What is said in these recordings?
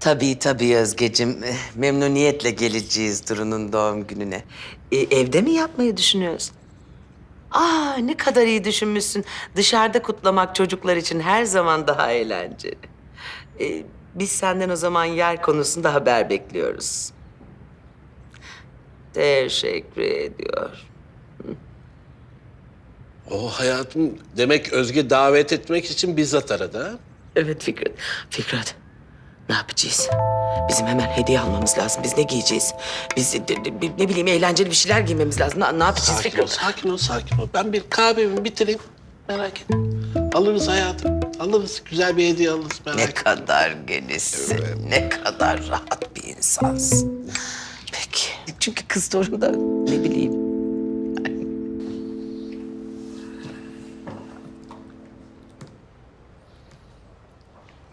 Tabii tabii Özgeciğim. Eh, Memnuniyetle geleceğiz Duru'nun doğum gününe. E, evde mi yapmayı düşünüyorsun? Aa ne kadar iyi düşünmüşsün. Dışarıda kutlamak çocuklar için her zaman daha eğlenceli. E, biz senden o zaman yer konusunda haber bekliyoruz. Teşekkür ediyor. O hayatım demek Özge davet etmek için bizzat aradı ha? Evet Fikret. Fikret. Ne yapacağız? Bizim hemen hediye almamız lazım. Biz ne giyeceğiz? Biz de- de- de- ne bileyim eğlenceli bir şeyler giymemiz lazım. Ne, ne yapacağız Sakin ol, Fikret? sakin ol, sakin ol. Ben bir kahvemi bitireyim. Merak etme. Alırız hayatım. Alırız. Güzel bir hediye alırız. Merak Ne etme. kadar genişsin. Ne kadar rahat bir insansın. Peki. Çünkü kız torun da ne bileyim.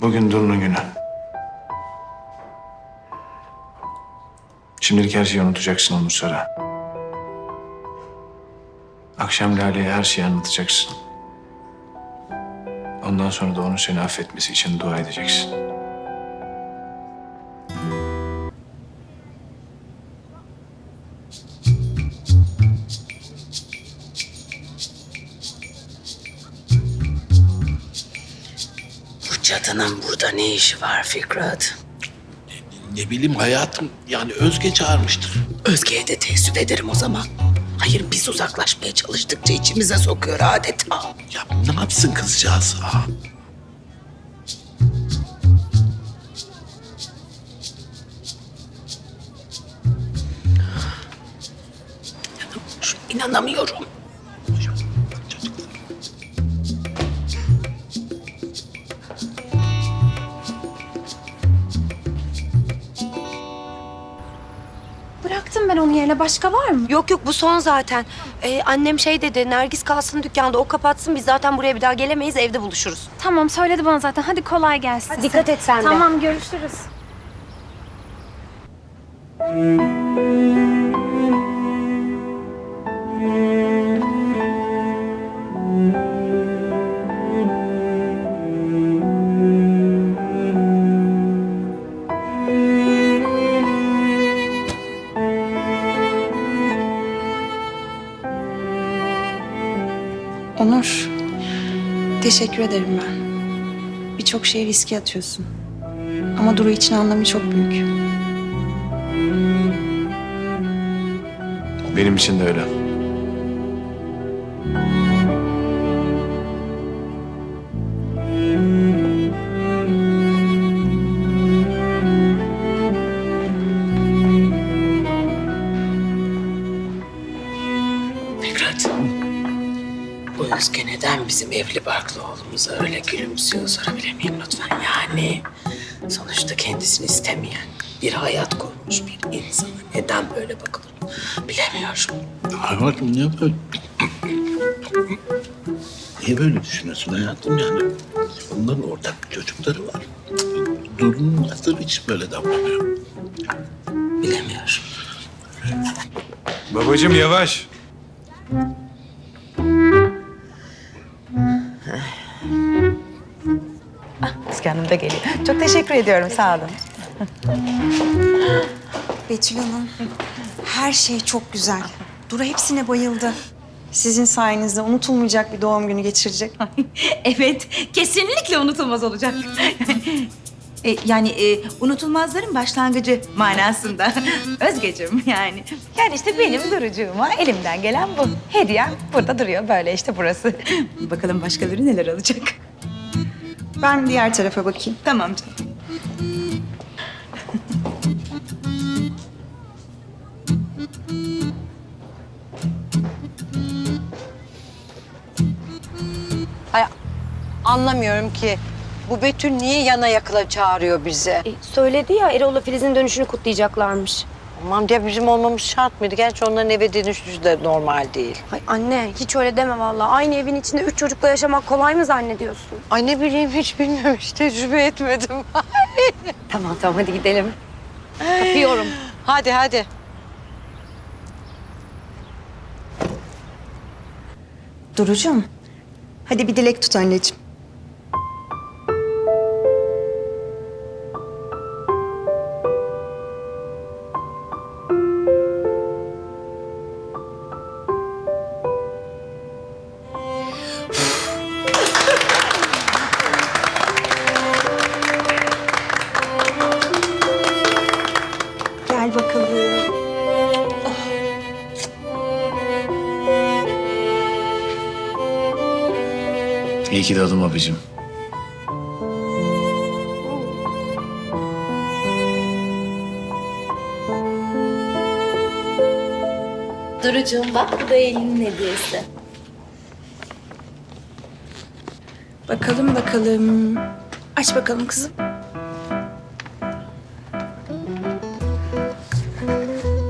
Bugün Duru'nun günü. Şimdilik her şeyi unutacaksın Onur Sara. Akşam Lale'ye her şeyi anlatacaksın. Ondan sonra da onun seni affetmesi için dua edeceksin. Bu cadının burada ne işi var Fikret? Ne bileyim hayatım. Yani Özge çağırmıştır. Özge'ye de teessüf ederim o zaman. Hayır biz uzaklaşmaya çalıştıkça içimize sokuyor adeta. Ya ne yapsın kızcağız? Ha? Şu inanamıyorum. Bıraktım ben onu yerine. Başka var mı? Yok yok bu son zaten. Ee, annem şey dedi Nergis kalsın dükkanda o kapatsın biz zaten buraya bir daha gelemeyiz evde buluşuruz. Tamam söyledi bana zaten. Hadi kolay gelsin. Dikkat et sen de. Tamam görüşürüz. Onur, teşekkür ederim ben. Birçok şeyi riske atıyorsun. Ama Duru için anlamı çok büyük. Benim için de öyle. Bizim evli barklı oğlumuza öyle gülümsüyor sorabilir miyim lütfen? Yani sonuçta kendisini istemeyen bir hayat kurmuş bir insana neden böyle bakılır bilemiyorum. Hayatım niye böyle... niye böyle düşünüyorsun hayatım yani? Onların ortak bir çocukları var. Duru'nun hatırı için böyle davranıyor. Bilemiyorum. Babacığım yavaş. Da geliyor. Çok teşekkür ediyorum. Sağ olun. Betül Hanım, her şey çok güzel. Duru hepsine bayıldı. Sizin sayenizde unutulmayacak bir doğum günü geçirecek. Evet, kesinlikle unutulmaz olacak. E, yani e, unutulmazların başlangıcı manasında. Özgeciğim yani. Yani işte benim durucuğuma elimden gelen bu. Hediye burada duruyor böyle işte burası. Bakalım başkaları neler alacak. Ben diğer tarafa bakayım. Tamam canım. Ay, anlamıyorum ki. Bu Betül niye yana yakıla çağırıyor bizi? E, söyledi ya Erol'la Filiz'in dönüşünü kutlayacaklarmış. Aman ya bizim olmamız şart mıydı? Gerçi onların eve dönüşü de normal değil. Ay anne hiç öyle deme vallahi. Aynı evin içinde üç çocukla yaşamak kolay mı zannediyorsun? Ay ne bileyim hiç bilmiyorum hiç tecrübe etmedim. Tamam tamam hadi gidelim. Kapıyorum. hadi hadi. Durucuğum, hadi bir dilek tut anneciğim. İyi ki doğdun babacığım. Durucuğum bak bu da elinin hediyesi. Bakalım bakalım. Aç bakalım kızım.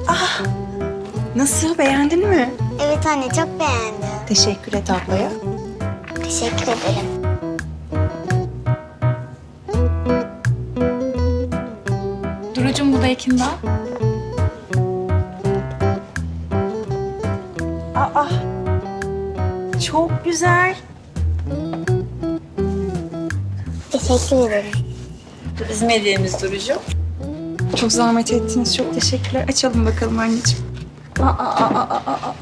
Ah! Nasıl beğendin mi? Evet anne çok beğendim. Teşekkür et ablaya. Teşekkür ederim. Durucum bu da Ekin'den. Aa! Çok güzel. Teşekkür ederim. Bizim hediyemiz Duru'cum. Çok zahmet ettiniz. Çok teşekkürler. Açalım bakalım anneciğim. Aa, aa, aa, aa, aa.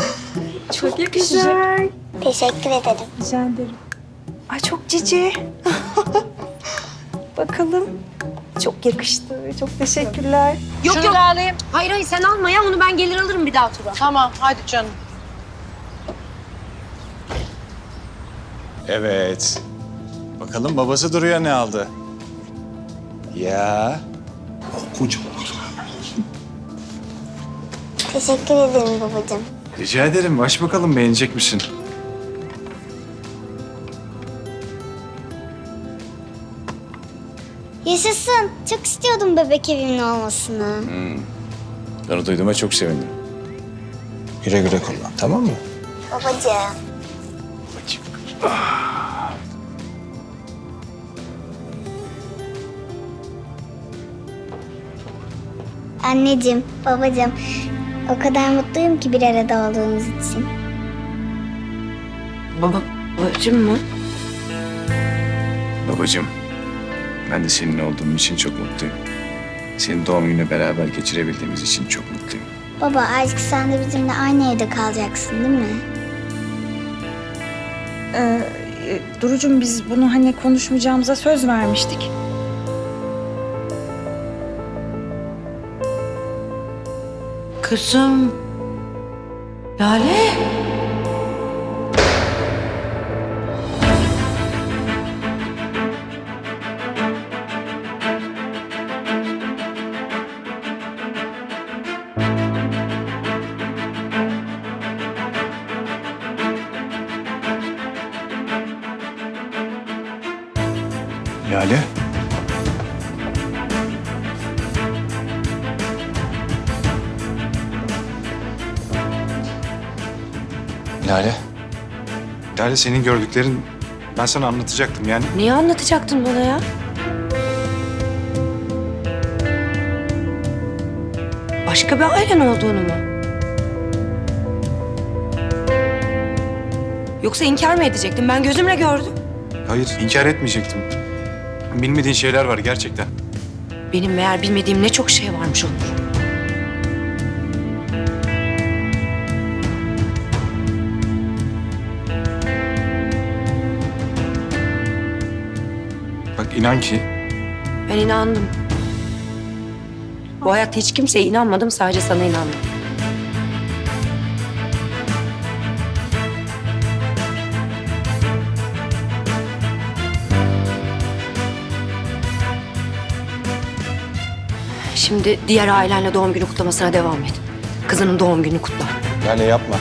çok yakışacak. Teşekkür ederim. Rica ederim. Ay çok cici. bakalım. Çok yakıştı. Çok teşekkürler. Yok Şunu yok. da alayım. Hayır hayır sen alma ya onu ben gelir alırım bir daha tura. Tamam hadi canım. Evet. Bakalım babası duruyor ne aldı? Ya. Kocaman. Teşekkür ederim babacığım. Rica ederim. Aç bakalım beğenecek misin? Yaşasın. Çok istiyordum bebek evimin olmasını. Onu duyduğuma çok sevindim. Güle güle kullan tamam mı? Babacığım. Anneciğim, babacığım. O kadar mutluyum ki bir arada olduğumuz için. Baba, babacığım mı? Babacığım, ben de senin olduğum için çok mutluyum. Senin doğum gününü beraber geçirebildiğimiz için çok mutluyum. Baba artık sen de bizimle aynı evde kalacaksın değil mi? Ee, e, Duru'cum biz bunu hani konuşmayacağımıza söz vermiştik. Kızım. Lale. Lale. Lale. Lale senin gördüklerin ben sana anlatacaktım yani. Niye anlatacaktın bana ya? Başka bir ailen olduğunu mu? Yoksa inkar mı edecektin? Ben gözümle gördüm. Hayır inkar etmeyecektim. Bilmediğin şeyler var gerçekten. Benim meğer bilmediğim ne çok şey varmış Onur. İnan ki Ben inandım. Bu hayatta hiç kimseye inanmadım, sadece sana inandım. Şimdi diğer ailenle doğum günü kutlamasına devam et. Kızının doğum gününü kutla. Lale yapma.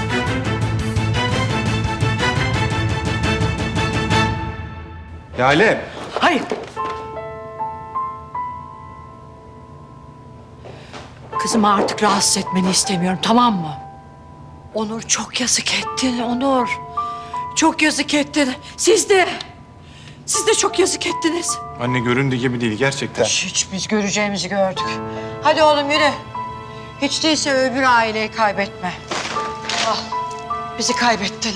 Lale. Hayır. Kızımı artık rahatsız etmeni istemiyorum tamam mı? Onur çok yazık ettin Onur. Çok yazık ettin. Siz de. Siz de çok yazık ettiniz. Anne göründüğü gibi değil gerçekten. Hiç biz göreceğimizi gördük. Hadi oğlum yürü. Hiç değilse öbür aileyi kaybetme. Ah, bizi kaybettin.